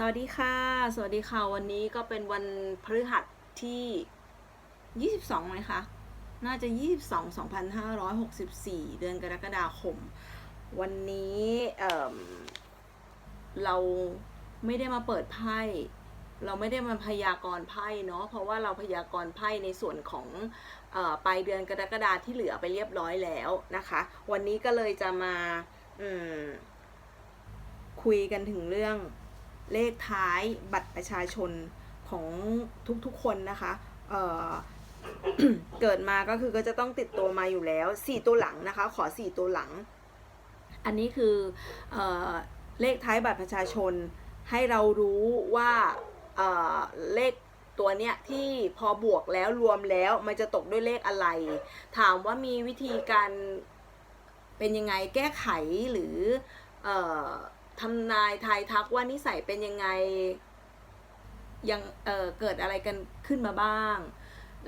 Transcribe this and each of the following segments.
สวัสดีค่ะ สวัสดีค่ะ วันนี้ก็เป็นวันพฤหัสที่ 22ไหมคะ น่าจะ 22 2564 เดือนกรกฎาคม วันนี้เเราไม่ได้มาเปิดไพ่ เราไม่ได้มาพยากรณ์ไพ่เนาะ เพราะว่าเราพยากรณ์ไพ่ในส่วนของออปลายเดือนกรกฎาที่เหลือไปเรียบร้อยแล้วนะคะ วันนี้ก็เลยจะมาคุยกันถึงเรื่อง เลขท้ายบัตรประชาชนของทุกๆคนนะคะเเกิดมาก็คือก็จะต้องติดตัวมาอยู่แล้ว 4 ตัวหลังนะคะ ขอ 4 ตัวหลัง อันนี้คือเออเลขท้ายบัตรประชาชน ให้เรารู้ว่าเเลขตัวเนี้ยที่พอบวกแล้วรวมแล้วมันจะตกด้วยเลขอะไร ถามว่ามีวิธีการเป็นยังไงแก้ไขหรืออ ทำนายทายทักว่านิสัยเป็นยังไงยังเออเกิดอะไรกันขึ้นมาบ้าง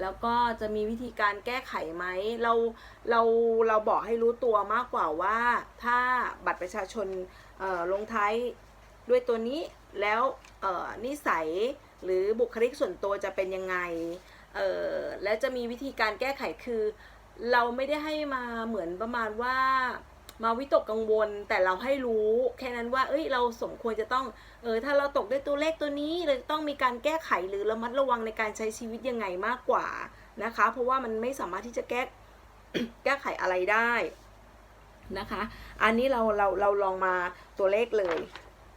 แล้วก็จะมีวิธีการแก้ไขไหมเราเราเราบอกให้รู้ตัวมากกว่าว่า ถ้าบัตรประชาชนเอ่อลงท้ายด้วยตัวนี้แล้วเออนิสัยหรือบุคลิกส่วนตัวจะเป็นยังไงเอ่อและจะมีวิธีการแก้ไขคือ เราไม่ได้ให้มาเหมือนประมาณว่า มาวิตกกังวลแต่เราให้รู้ แค่นั้นว่า เอ้ยเราสมควรจะต้องเออถ้าเราตกด้วยตัวเลขตัวนี้เราต้องมีการแก้ไขหรือระมัดระวังในการใช้ชีวิตยังไงมากกว่านะคะ เพราะว่ามันไม่สามารถที่จะแก้แก้ไขอะไรได้นะคะ อันนี้เราเราเราลองมาตัวเลขเลย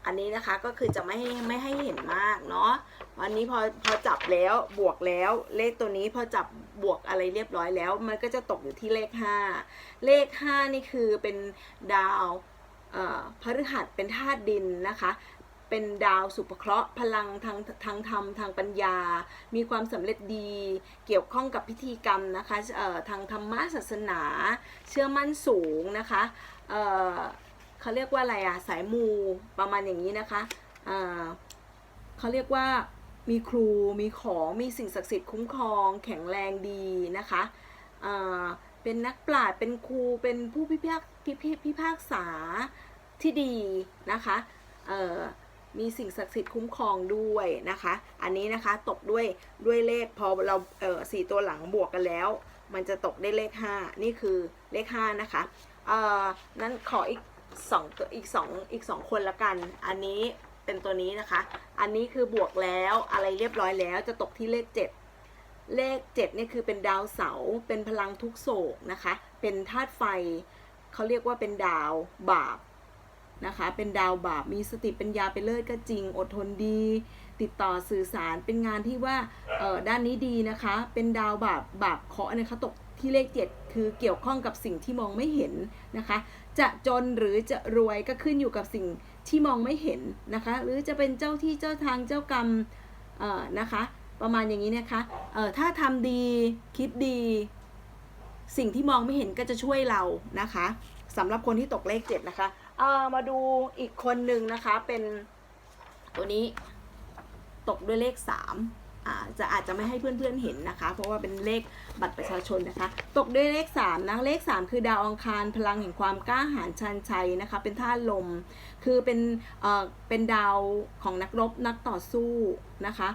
อันนี้นะคะก็คือจะไม่ให้ไม่ให้เห็นมากเนาะวันนี้พอพอจับแล้วบวกแล้วเลขตัวนี้พอจับ บวกอะไรเรียบร้อยแล้ว มันก็จะตกอยู่ที่เลข 5 เลข 5 นี่คือเป็นดาวพฤหัสเป็นธาตุดินนะคะ เป็นดาวสุภเคราะห์พลังทางทางธรรมทางปัญญา มีความสำเร็จดี เกี่ยวข้องกับพิธีกรรมนะคะทางธรรมะศาสนา เชื่อมั่นสูงนะคะเเขาเรียกว่าอะไรอะสายมูประมาณอย่างนี้นะคะเเขาเรียกว่า มีครูมีของมีสิ่งศักดิ์สิทธิ์คุ้มครอง แข็งแรงดีนะคะเป็นนักปราชญ์เป็นครูเป็นผู้พิพากพิพพิพากษาที่ดีนะคะมีสิ่งศักดิ์สิทธิ์คุ้มครองด้วยนะคะ อันนี้นะคะตกด้วยด้วยเลขพอเราเออสี่ตัวหลังบวกกันแล้ว มันจะตกได้เลข 5 นี่คือเลข 5 นะคะเออนั้นขออีก2ตัวอีก2อีก 2 คนละกัน อันนี้ เป็นตัวนี้นะคะ อันนี้คือบวกแล้วอะไรเรียบร้อยแล้วจะตกที่เลข 7 เลข7เนี่ยคือเป็นดาวเสาเป็นพลังทุกโศกนะคะ เป็นธาตุไฟเขาเรียกว่าเป็นดาวบาปนะคะ เป็นดาวบาปมีสติปัญญาไปเลิศก็จริง อดทนดี ติดต่อสื่อสารเป็นงานที่ว่าด้านนี้ดีนะคะ เป็นดาวบาปบาปเคาะนะคะตก ที่เลขเจ็ดคือเกี่ยวข้องกับสิ่งที่มองไม่เห็นนะคะ จะจนหรือจะรวยก็ขึ้นอยู่กับสิ่งที่มองไม่เห็นนะคะ หรือจะเป็นเจ้าที่เจ้าทางเจ้ากรรมเอ่อนะคะ ประมาณอย่างนี้นะคะเอ่อถ้าทำดีคิดดี สิ่งที่มองไม่เห็นก็จะช่วยเรานะคะสำหรับคนที่ตกเลขเจ็ดนะคะเอ่อมาดูอีกคนหนึ่งนะคะเป็นตัวนี้ตกด้วยเลข 3 จะอาจจะไม่ให้เพื่อนๆเห็นนะคะ เพราะว่าเป็นเลขบัตรประชาชนนะคะ ตกด้วยเลข3นะเลข 3 คือดาวอังคารพลังแห่งความกล้าหาญชันชัยนะคะ เป็นธาลม คือเป็นเอ่อเป็นดาวของนักรบนักต่อสู้นะคะ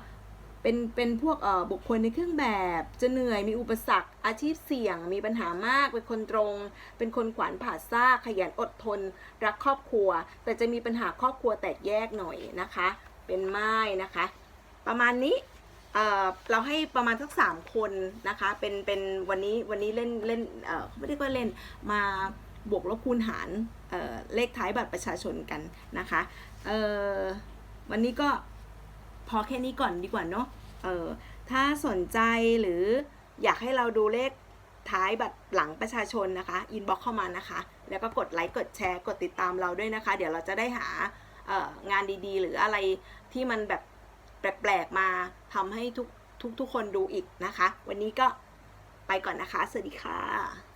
เป็นเป็นพวกเอ่อบุคคลในเครื่องแบบ จะเหนื่อยมีอุปสรรค อาชีพเสี่ยง มีปัญหามาก เป็นคนตรง เป็นคนขวานผ่าซากขยันอดทน รักครอบครัว แต่จะมีปัญหาครอบครัวแตกแยกหน่อยนะคะ เป็นไม้นะคะ ประมาณนี้ เราให้ประมาณสักสามคนนะคะ เป็นเป็นวันนี้วันนี้เล่นเล่นเออไม่ได้ว่าเล่นมาบวกลบคูณหารเเลขท้ายบัตรประชาชนกันนะคะเออวันนี้ก็พอแค่นี้ก่อนดีกว่าเนาะเออถ้าสนใจหรืออยากให้เราดูเลขท้ายบัตรหลังประชาชนนะคะอินบ็อกเข้ามานะคะ แล้วก็กดไลค์กดแชร์กดติดตามเราด้วยนะคะ เดี๋ยวเราจะได้หางานดีๆ หรืออะไรที่มันแบบ แปลกๆมาทำให้ทุกทุกทุกคนดูอีกนะคะ วันนี้ก็ไปก่อนนะคะ สวัสดีค่ะ